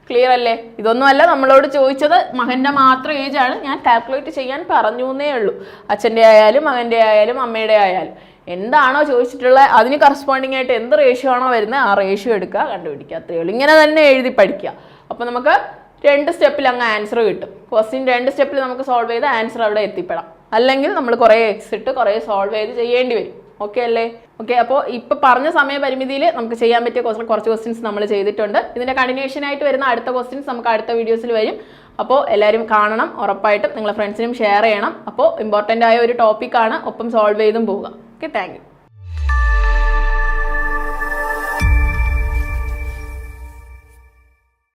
ക്ലിയർ അല്ലേ ഇതൊന്നുമല്ല നമ്മളോട് ചോദിച്ചത് മകൻ്റെ മാത്രം ഏജ് ആണ് ഞാൻ കാൽക്കുലേറ്റ് ചെയ്യാൻ പറഞ്ഞു എന്നേ ഉള്ളൂ അച്ഛൻ്റെ ആയാലും മകൻ്റെ ആയാലും അമ്മയുടെ ആയാലും എന്താണോ ചോദിച്ചിട്ടുള്ള അതിന് കറസ്പോണ്ടിങ് ആയിട്ട് എന്ത് റേഷ്യോ ആണോ വരുന്നത് ആ റേഷ്യോ എടുക്കുക കണ്ടുപിടിക്കുക അത്രയേ ഉള്ളൂ ഇങ്ങനെ തന്നെ എഴുതി പഠിക്കുക അപ്പോൾ നമുക്ക് രണ്ട് സ്റ്റെപ്പിൽ അങ്ങ് ആൻസർ കിട്ടും ക്വസ്റ്റ്യൻ രണ്ട് സ്റ്റെപ്പിൽ നമുക്ക് സോൾവ് ചെയ്ത് ആൻസർ അവിടെ എത്തിപ്പെടാം അല്ലെങ്കിൽ നമ്മൾ കുറേ എക്സിട്ട് കുറേ സോൾവ് ചെയ്ത് ചെയ്യേണ്ടി വരും ഓക്കെ അല്ലേ ഓക്കെ അപ്പോൾ ഇപ്പൊ പറഞ്ഞ സമയപരിമിതിയിൽ നമുക്ക് ചെയ്യാൻ പറ്റിയ കുറച്ച് ക്വസ്റ്റ്യൻസ് നമ്മൾ ചെയ്തിട്ടുണ്ട് ഇതിന്റെ കണ്ടിന്യൂഷൻ ആയിട്ട് വരുന്ന അടുത്ത ക്വസ്റ്റ്യൻസ് നമുക്ക് അടുത്ത വീഡിയോസിൽ വരും അപ്പോൾ എല്ലാവരും കാണണം ഉറപ്പായിട്ടും നിങ്ങളെ ഫ്രണ്ട്സിനും ഷെയർ ചെയ്യണം അപ്പോൾ ഇമ്പോർട്ടൻ്റ് ആയ ഒരു ടോപ്പിക്കാണ് ഒപ്പം സോൾവ് ചെയ്തും പോവുക ഓക്കെ താങ്ക്